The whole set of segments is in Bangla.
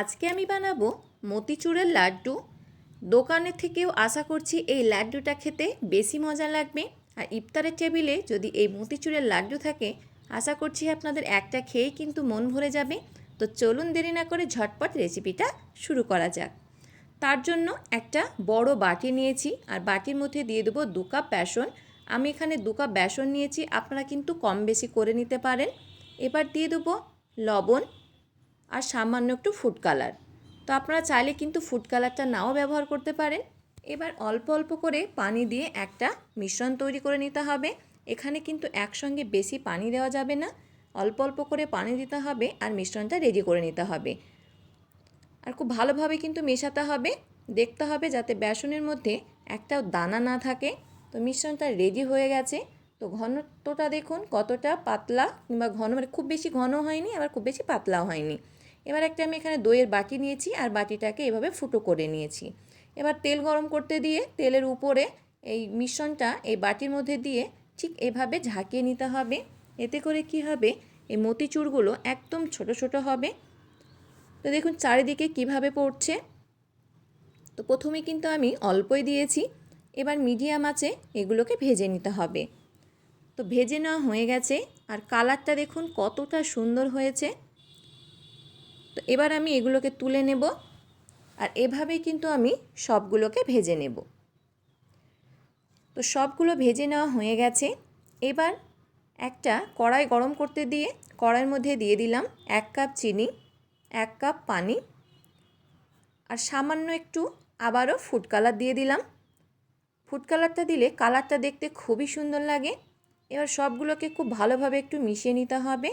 আজকে আমি বানাবো মতিচুরের লাড্ডু। দোকানের থেকেও আশা করছি এই লাড্ডুটা খেতে বেশি মজা লাগবে। আর ইফতারের টেবিলে যদি এই মতিচুরের লাড্ডু থাকে, আশা করছি আপনাদের একটা খেয়েই কিন্তু মন ভরে যাবে। তো চলুন দেরি না করে ঝটপট রেসিপিটা শুরু করা যাক। তার জন্য একটা বড় বাটি নিয়েছি, আর বাটির মধ্যে দিয়ে দেবো দু কাপ বেসন। আমি এখানে দু কাপ বেসন নিয়েছি, আপনারা কিন্তু কম বেশি করে নিতে পারেন। এবার দিয়ে দেবো লবণ। আর সামান্য একটু ফুড কালার তো আপনারা চাইলে কিন্তু ফুড কালারটা নাও ব্যবহার করতে পারেন। এবার অল্প অল্প করে পানি দিয়ে একটা মিশ্রণ তৈরি করে নিতে হবে। এখানে কিন্তু একসঙ্গে বেশি পানি দেওয়া যাবে না। অল্প অল্প করে পানি দিতে হবে আর মিশ্রণটা রেডি করে নিতে হবে। আর খুব ভালোভাবে কিন্তু মেশাতে হবে। দেখতে হবে যাতে বেসনের মধ্যে একটাও দানা না থাকে। তো মিশ্রণটা রেডি হয়ে গেছে। তো ঘনত্বটা দেখুন কতটা পাতলা কিংবা ঘন মানে খুব বেশি ঘন হয়নি, আবার খুব বেশি পাতলাও হয়নি। এবার একটা আমি এখানে দইয়ের বাটি নিয়েছি আর বাটিটাকে এভাবে ফুটো করে নিয়েছি। এবার তেল গরম করতে দিয়ে তেলের উপরে এই মিশ্রণটা এই বাটির মধ্যে দিয়ে ঠিক এভাবে ঝাঁকিয়ে নিতে হবে। এতে করে কি হবে? এই মতিচুরগুলো একদম ছোট ছোট হবে। তো দেখুন চারিদিকে কীভাবে পড়ছে। তো প্রথমে কিন্তু আমি অল্পই দিয়েছি। এবার মিডিয়াম আছে, এগুলোকে ভেজে নিতে হবে। তো ভেজে নেওয়া হয়ে গেছে। আর কালারটা দেখুন কতটা সুন্দর হয়েছে। তো এবার আমি এগুলোকে তুলে নেব আর এভাবেই কিন্তু আমি সবগুলোকে ভেজে নেব। তো সবগুলো ভেজে নেওয়া হয়ে গেছে। এবার একটা কড়াই গরম করতে দিয়ে কড়াইয়ের মধ্যে দিয়ে দিলাম এক কাপ চিনি, এক কাপ পানি আর সামান্য একটু আবারও ফুড কালার দিয়ে দিলাম। ফুড কালারটা দিলে কালারটা দেখতে খুবই সুন্দর লাগে। এবার সবগুলোকে খুব ভালোভাবে একটু মিশিয়ে নিতে হবে।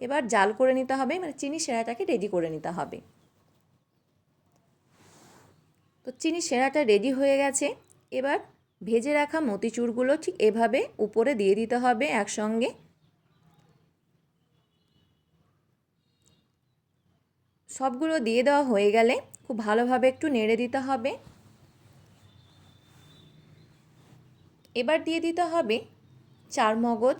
এবার জাল করে নিতে হবে মানে চিনি সেরাটাকে রেডি করে নিতে হবে। তো চিনি সেরাটা রেডি হয়ে গেছে। এবার ভেজে রাখা মতিচুরগুলো ঠিক এভাবে উপরে দিয়ে দিতে হবে একসঙ্গে। সবগুলো দিয়ে দেওয়া হয়ে গেলে খুব ভালোভাবে একটু নেড়ে দিতে হবে। এবার দিয়ে দিতে হবে চার মগজ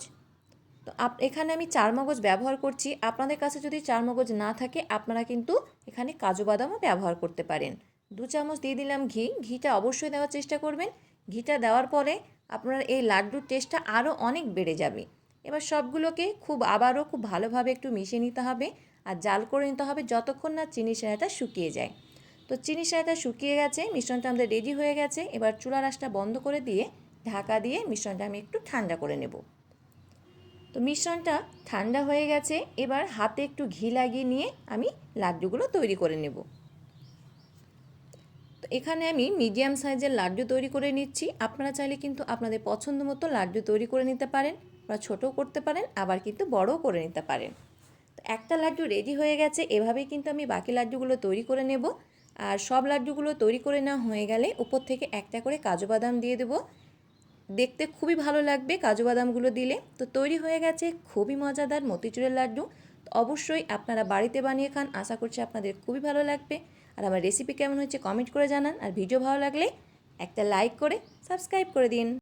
তো আপ, এখানে আমি চার মগজ ব্যবহার করছি। আপনাদের কাছে যদি চার মগজ না থাকে, আপনারা কিন্তু এখানে কাজু বাদামও ব্যবহার করতে পারেন। দু চামচ দিয়ে দিলাম ঘি। ঘিটা অবশ্যই দেওয়ার চেষ্টা করবেন। ঘিটা দেওয়ার পরে আপনার এই লাড্ডুর টেস্টটা আরও অনেক বেড়ে যাবে। এবার সবগুলোকে খুব আবারও খুব ভালোভাবে একটু মিশিয়ে নিতে হবে আর জাল করে নিতে হবে যতক্ষণ না চিনি সেরাটা শুকিয়ে যায়। তো চিনি সেরাটা শুকিয়ে গেছে, মিশ্রণটা আমাদের রেডি হয়ে গেছে। এবার চুলা রাসটা বন্ধ করে দিয়ে ঢাকা দিয়ে মিশ্রণটা আমি একটু ঠান্ডা করে নেব। তো মিশ্রণটা ঠান্ডা হয়ে গেছে, এবার হাতে একটু ঘি লাগিয়ে নিয়ে আমি লাড্ডুগুলো তৈরি করে নেব। তো এখানে আমি মিডিয়াম সাইজের লাড্ডু তৈরি করে নিচ্ছি। আপনারা চাইলে কিন্তু আপনাদের পছন্দ মতো লাড্ডু তৈরি করে নিতে পারেন বা ছোটও করতে পারেন, আবার কিন্তু বড়ও করে নিতে পারেন। তো একটা লাড্ডু রেডি হয়ে গেছে, এভাবেই কিন্তু আমি বাকি লাড্ডুগুলো তৈরি করে নেব। আর সব লাড্ডুগুলো তৈরি করে নেওয়া হয়ে গেলে উপর থেকে একটা করে কাজু বাদাম দিয়ে দেবো। দেখতে খুবই ভালো লাগবে, কাজু বাদামগুলো দিলে। তো তৈরি হয়ে গেছে খুবই মজাদার মতিচুরের লাড্ডু। তো অবশ্যই আপনারা বাড়িতে বানিয়ে খান, আশা করছি আপনাদের খুবই ভালো লাগবে। আর আমার রেসিপি কেমন হয়েছে কমেন্ট করে জানান। আর ভিডিও ভালো লাগলে একটা লাইক করে সাবস্ক্রাইব করে দিন।